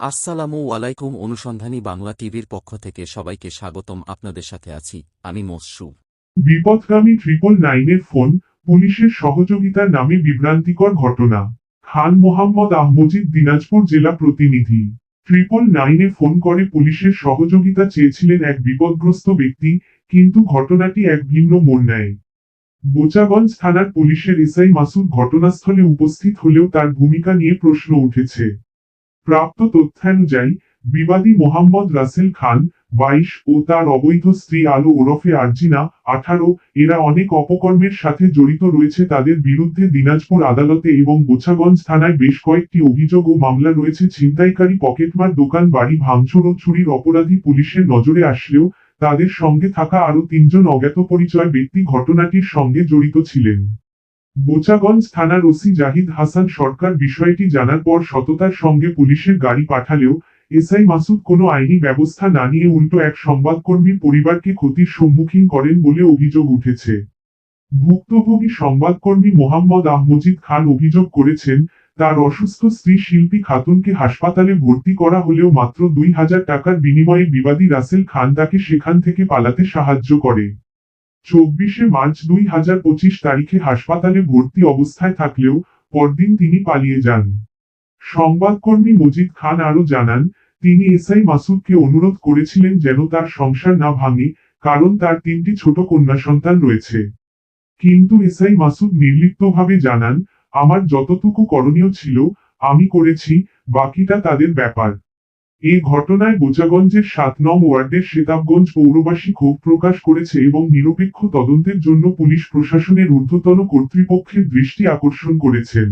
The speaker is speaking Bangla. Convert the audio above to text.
আসসালামু আলাইকুম অনুসন্ধানী বাংলা টিভির পক্ষ থেকে সবাইকে স্বাগতম, আপনাদের সাথে আছি আমি মসু বিপদগামী ট্রিপল নাইনের ফোন, পুলিশের সহযোগিতার নামে বিভ্রান্তিকর ঘটনা। খান মোহাম্মদ আহমজিদ, দিনাজপুর জেলা প্রতিনিধি। ট্রিপল নাইনে ফোন করে পুলিশের সহযোগিতা চেয়েছিলেন এক বিপদগ্রস্ত ব্যক্তি, কিন্তু ঘটনাটি এক ভিন্ন মোড় নেয়। বোচাগঞ্জ থানার পুলিশের এসআই মাসুদ ঘটনাস্থলে উপস্থিত হলেও তার ভূমিকা নিয়ে প্রশ্ন উঠেছে। প্রাপ্ত তথ্যানুযায়ী বিবাদী মোহাম্মদ রাসেল খান, বাইশ, ও তার অবৈধ স্ত্রী আলো ওরফে আর্জিনা, আঠারো, এরা অনেক অপকর্মের সাথে জড়িত রয়েছে তাদের বিরুদ্ধে দিনাজপুর আদালতে এবং গোছাগঞ্জ থানায় বেশ কয়েকটি অভিযোগ ও মামলা রয়েছে। ছিনতাইকারী পকেটমার দোকান, বাড়ি ভাঙচুর ও চুরির অপরাধী পুলিশের নজরে আসলেও তাদের সঙ্গে থাকা আরও তিনজন অজ্ঞাত পরিচয় ব্যক্তি ঘটনাটির সঙ্গে জড়িত ছিলেন। বোচাগঞ্জ থানার ওসি জাহিদ হাসান সরকার বিষয়টি জানার পর সততার সঙ্গে পুলিশের গাড়ি পাঠালেও এসআই মাসুদ কোনো আইনি ব্যবস্থা না নিয়ে উল্টো এক সংবাদকর্মীর পরিবারকে ক্ষতির সম্মুখীন করেন বলে অভিযোগ উঠেছে। ভুক্তভোগী সংবাদকর্মী মোহাম্মদ আহমজিদ খান অভিযোগ করেছেন, তার অসুস্থ স্ত্রী শিল্পী খাতুনকে হাসপাতালে ভর্তি করা হলেও মাত্র দুই হাজার টাকার বিনিময়ে বিবাদী রাসেল খান তাকে সেখান থেকে পালাতে সাহায্য করে। চব্বিশে মার্চ দুই হাজার পঁচিশ তারিখে হাসপাতালে ভর্তি অবস্থায় থাকলেও পরদিন তিনি পালিয়ে যান। সংবাদকর্মী মজিদ খান আরও জানান, তিনি এসআই মাসুদকে অনুরোধ করেছিলেন যেন তার সংসার না ভাঙে, কারণ তার তিনটি ছোট কন্যা সন্তান রয়েছে। কিন্তু এসআই মাসুদ নির্লিপ্তভাবে জানান, আমার যতটুকু করণীয় ছিল, আমি করেছি, বাকিটা তাদের ব্যাপার। এ ঘটনায় বোচাগঞ্জের সাত নং ওয়ার্ডের সেতাবগঞ্জ পৌরবাসী ক্ষোভ প্রকাশ করেছে এবং নিরপেক্ষ তদন্তের জন্য পুলিশ প্রশাসনের ঊর্ধ্বতন কর্তৃপক্ষের দৃষ্টি আকর্ষণ করেছেন।